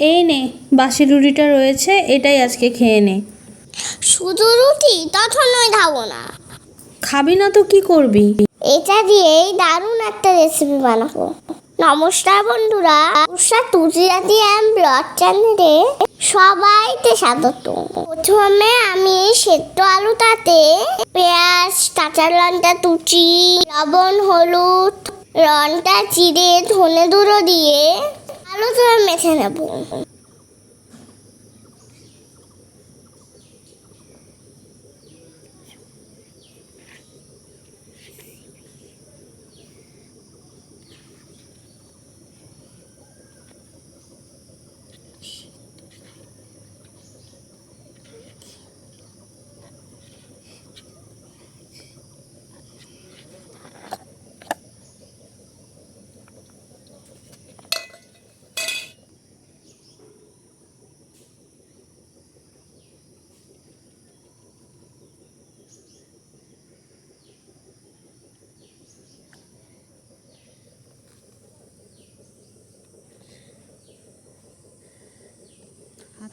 এই নে বাসি রুটিটা রয়েছে এটাই আজকে খেয়ে নে। শুধু রুটি তখনই খাব না। খাবি না তো কি করবি? এটা দিয়েই দারুণ একটা রেসিপি বানাবো। নমস্কার বন্ধুরা উষা তুজিয়া দিয়ে ব্লগ চ্যানেলে সবাইকে স্বাগত। প্রথমে আমি সেদ্ধ আলুটাতে পেঁয়াজ কাঁচা লঙ্কা তুচি লবণ হলুদ লঙ্কা চিড়ে ধনে গুঁড়ো দিয়ে আলুটা মেখে নেব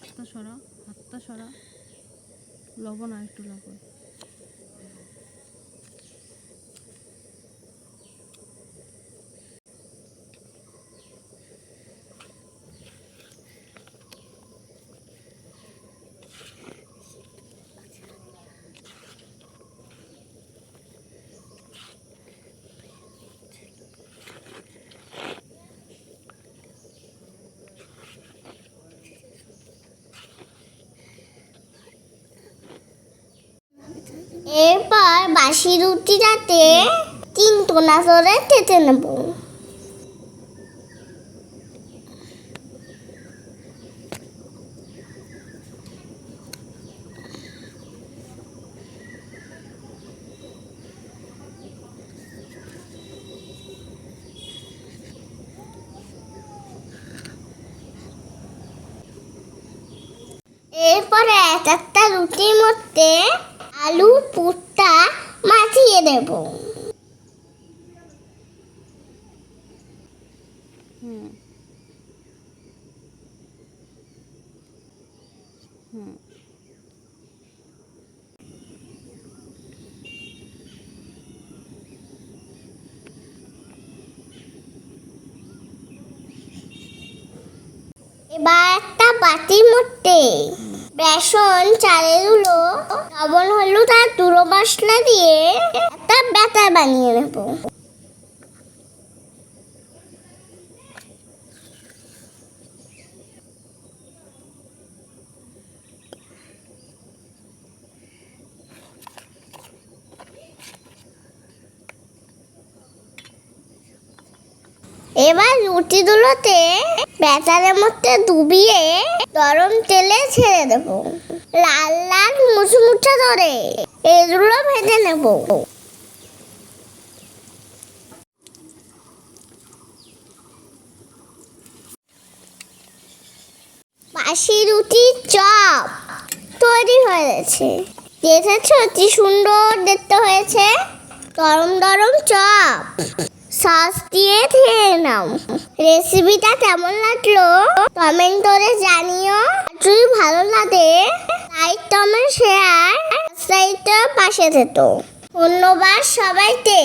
হাতটা সরা হাতটা সরা লবণ আর একটু লবণ। এরপর বাসি রুটিটাতে তিন টোনা করে কেটে নেব। এরপরে এক একটা রুটির মধ্যে আলু পুরটা মাখিয়ে দেব। হুম। হুম। এবার একটা বাটির মধ্যে বেসন চালের আর দুটো মশলা দিয়ে একটা ব্যাটার বানিয়ে নেব। এবার রুটিগুলোতে ব্যাটারের মধ্যে ডুবিয়ে গরম তেলে ছেড়ে দেব। লাল মুচমুচে ধরে। এগুলো ভেজে নেব। বাসি রুটির চপ তৈরি হয়ে গেছে। দেখেছ কি সুন্দর দেখতে হয়েছে? গরম গরম চপ। সস দিয়ে খেয়ে নাও। রেসিপিটা কেমন লাগল? কমেন্ট করে জানিও। যদি ভালো লাগে পাশে যেত ধন্যবাদ সবাইকে।